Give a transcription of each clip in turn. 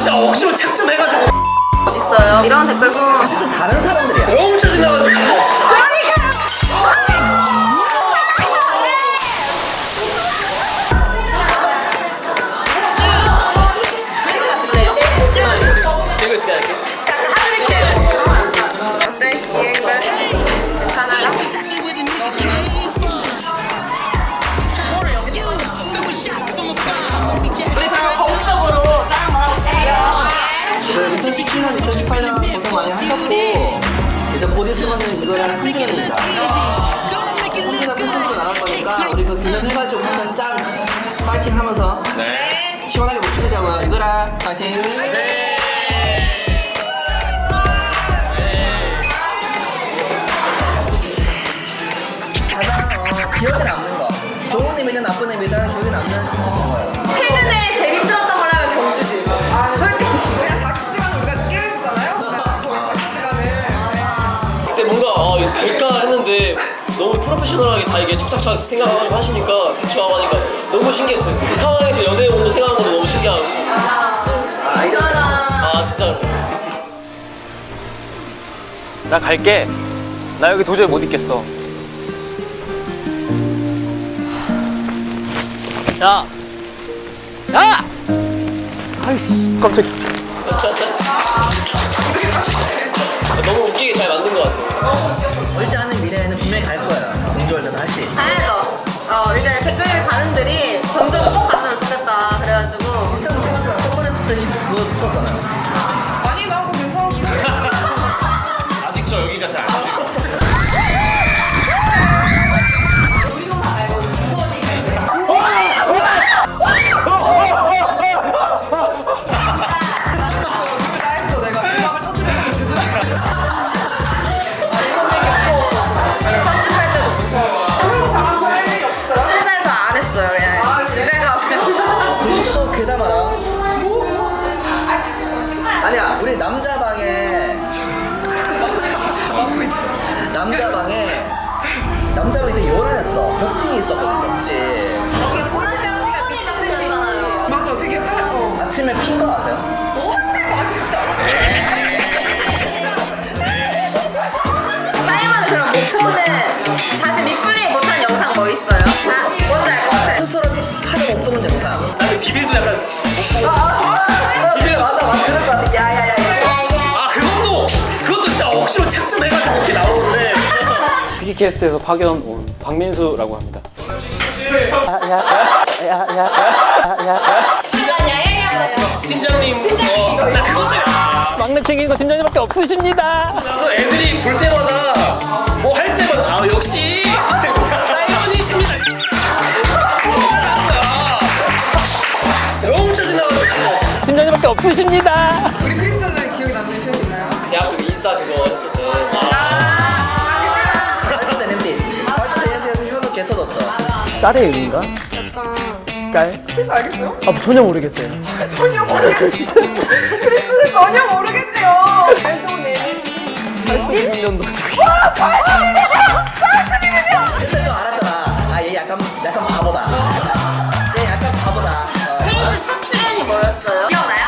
진짜 억지로 착점해가지고 어딨어요? 이런 댓글 보면 좀 다른 사람들이야. 너무 짜증나가지고 2017년, 2018년 고생 많이 하셨고 이제 곧 있으면 이거랑 한주년입니다. 한주년 콘텐츠 나갈 거니까 우리 그 기념해가지고 한잔 짠 파이팅 하면서 시원하게 못 죽이자고요. 이거라 파이팅. 가장 어, 기억에 남는 거 좋은 의미든 나쁜 의미든 기억에 남는 거예요. 최근에 했는데 너무 프로페셔널하게 다 이게 척척척 생각하고 하시니까 대충 하고 하니까 너무 신기했어요. 그 상황에서 연애 온거 생각하는 것도 너무 신기하고 아 진짜로. 나 갈게. 나 여기 도저히 못 있겠어. 야! 야! 아이씨, 깜짝이야. 너무 웃기게 잘 만든 것 같아요. 멀지 않은 분명히 갈 거예요. 공주월드 다시. 가야죠 어 이제 댓글 반응들이 경주를 꼭 갔으면 좋겠다 그래가지고 첫 번째 스프레시 그거 풀었잖아요. 요란했어. 벽지이 있었거든, 벽지. 이게 보는 헤어지가 미친 듯이잖아요 맞아, 되게 팔, 어. 아침에 핀 거 아세요? 아. 사이먼은 그럼 다시 리플레이 못한 영상 뭐 있어요? 아 뭔지 알것 같아 스스로 차를 못 보는 영상. 나는 비빌도 약간 비빌 맞아, 맞아. 그럴 것 같아. 야야야. 아 그것도 그것도 진짜 억지로 착점해가지고 이렇게 나오는데 피키캐스트에서 파견 온 박민수라고 합니다. 야, 야, 야, 야, 야, 야. 야야야 팀장님 어, 나 그거야 막내 챙긴 거 팀장님밖에 없으십니다. 그래서 애들이 볼 때마다 뭐 할 때마다 아 역시 사이먼이십니다 너무 짜증나가지고 씨. 팀장님밖에 없으십니다. 짤의 의미인가? 약간. 깔? 크리스 알겠어요? 아, 전혀 모르겠어요. 전혀 모르겠어요. 크리스는 전혀 모르겠대요. 발도 내는. 86년도. 그때 좀 알았잖아. 아, 얘 약간, 약간 바보다. 얘 약간 바보다. 어. 페이지 첫 출연이 뭐였어요? 기억나요?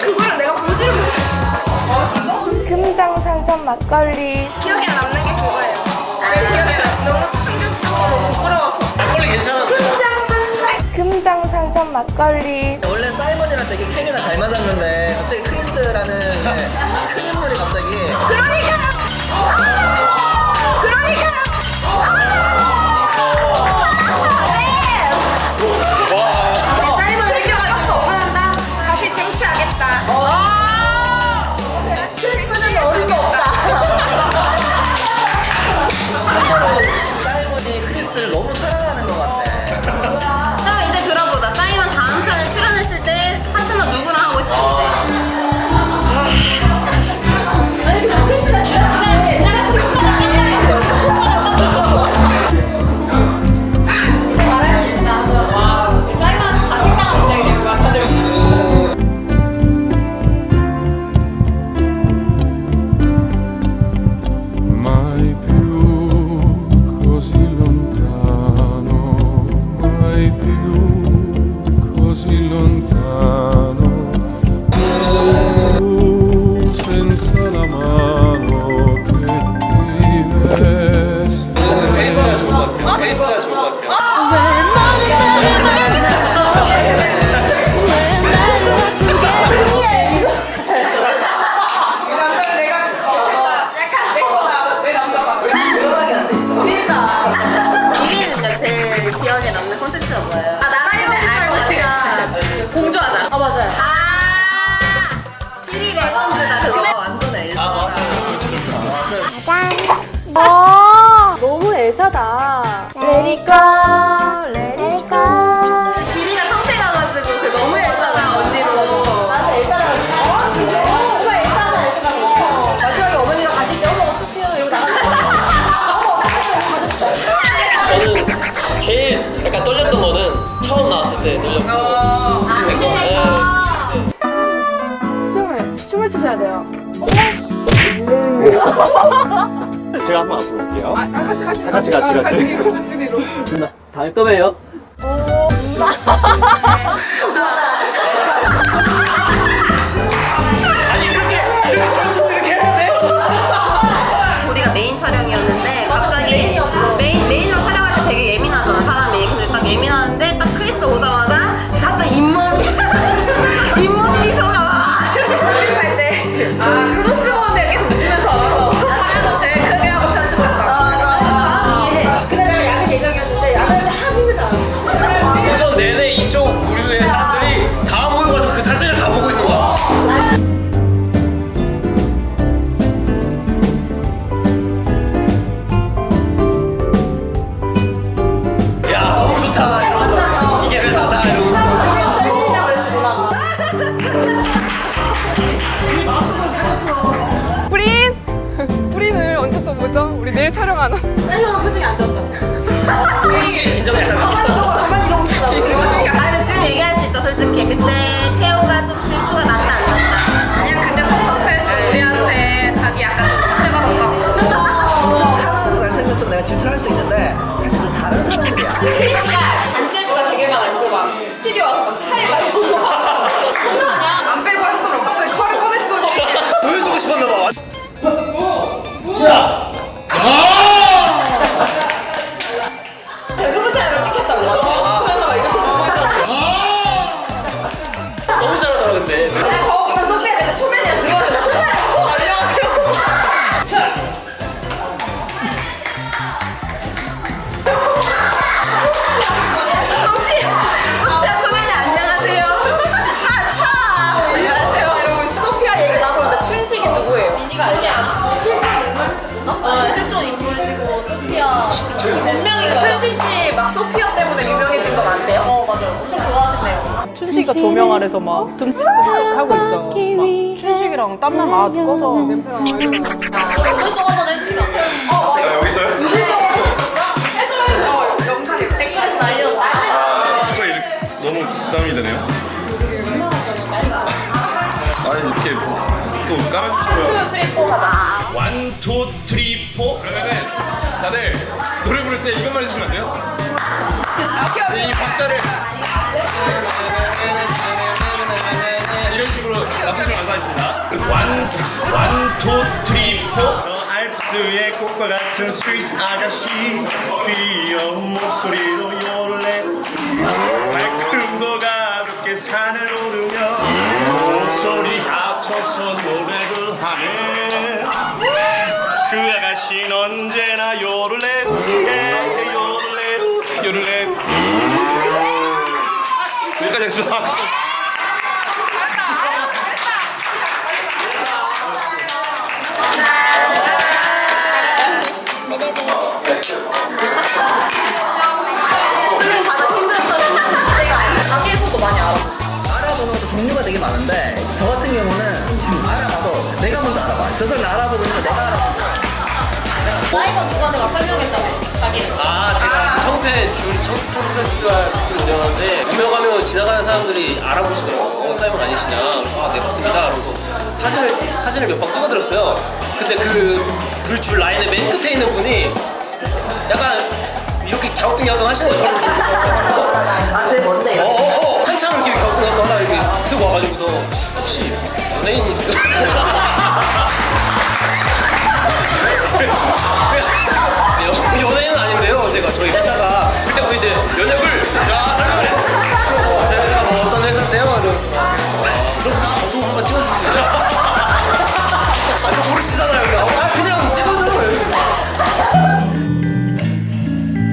그걸 내가 보지를 못했어. 아, 진짜? 금장산삼 막걸리 금장산삼 막걸리. 원래 사이먼이랑 되게 케미가 잘 맞았는데 갑자기 크리스라는 이제 큰 인물이 갑자기. 그러니까요. 아! ilontan. 애사다. Let it go, let it go. 길이가 청태 가가지고 그 너무 엘사다 언니로 맞아 엘사라고 아 진짜? 정말 엘사다 엘사다. 마지막에 어머니랑 가실 때 어머 어떡해요? 이러고 나갔어 어머 어떡해요? 가셨어요 저는 제일 약간 떨렸던 거는 처음 나왔을 때 떨렸고 아 네. 그러니까 춤을, 춤을 추셔야 돼요. 제가 한번 앞으로 올게요. 아, 같이 같이 같이, 같이, 아, 같이. 같이 뒤로. 다음에 또 봬요 아니 그렇게 이렇게 상처 이렇게 해야 돼? 우리가 메인 촬영이었는데 갑자기 메인 메인으 보죠? 우리 내일 촬영하나? 짤이랑 표정이 안 좋았다 솔직히 긴장이 약간 정말 이러고 있어. 아 근데 지금 얘기할 수 있다 솔직히. 그때 태호가 좀 질투가 났다 안 났다. 아니야 근데 섭섭했어 우리한테 자기 약간 좀 첫대받았다고. 사람에서 잘생겼으면 내가 질투를 할수 있는데 사실 좀 다른 사람들이야. 소피아 분명히 춘식 씨막 소피아 때문에 유명해진 거 맞대요? 어 맞아요. 엄청 좋아하신대요. 춘식이가 조명 아래서 막좀 하고 있어. 막 춘식이랑 땀나면 아 꺼져. 냄새나. 오늘도 한번 해주시면 안 돼요? 어, 맞아요. 여기 있어요? 해줘요. 영상에 댓글에서 날려서. 갑자기 이렇게 너무 부담이 되네요. 아니 이렇게 또 깔아주시면 스리포 가자. 원, 투, 쓰리, 포 그러면은 다들 노래 부를 때 이것만 해주시면 안 돼요? 이 박자를 이런 식으로 맞춰주면 감사하겠습니다. 원, 원, 투, 쓰리, 포. 저 알프스의 꽃과 같은 스위스 아가씨 귀여운 목소리로 요를내 발걸음도 가볍게 산을 오르며 목소리 합쳐서 노래를 하네 그 아가씨는 언제나 요를내 예, 요를 내 요를 내 여기까지 하겠습니다 많은데 저 같은 경우는 알아봐도 내가 먼저 알아봐. 저 사람 알아보고 있는 거 내가 알아봐. 사이버 누구한테 막 설명했다고 자기. 아 제가 청패 줄 청, 청패 페스티벌 부스를 운영하는데 가며 지나가는 사람들이 알아보시네요 어 사이먼 아니시냐 아네 맞습니다 그래서 사진을 사진을 몇 방 찍어드렸어요 근데 그그줄 라인의 맨 끝에 있는 분이 약간 이렇게 갸우뚱갸우뚱 하시는 거 저를 보고 아, 제 뭔데요? 어어어 쓰고 와가지고서 혹시 연예인이세요? 연- 연예인은 아닌데요. 제가 저희 회사가 그때부터 이제 면역을 자 설명을 해요. 저희 회사가 뭐 어떤 회사인데요. 이러면서 아, 그럼 혹시 저도 한번 찍어주세요. 아, 저 모르시잖아요. 이거. 아, 그냥 찍어줘요.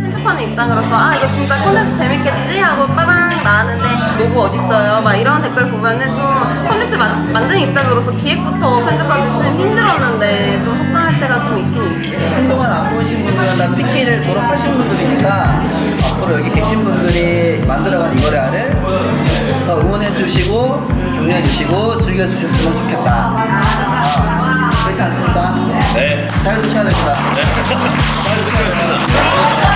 편집하는 입장으로서 아 이거 진짜 콘텐츠 재밌겠지 하고 빠 방 나왔는데 노브 어딨어요 막 이런 댓글 보면은 좀 콘텐츠 만, 만드는 입장으로서 기획부터 편집까지 좀 힘들었는데 좀 속상할 때가 좀 있긴 있지 한동안 안 보신 분들은 다 PK를 졸업하신 분들이니까 앞으로 여기 계신 분들이 만들어간 이거래아를 더 응원해 주시고 격려해 주시고 즐겨 주셨으면 좋겠다. 아, 그렇지 않습니까? 네. 잘 드셔야 됩니다. 많으셨고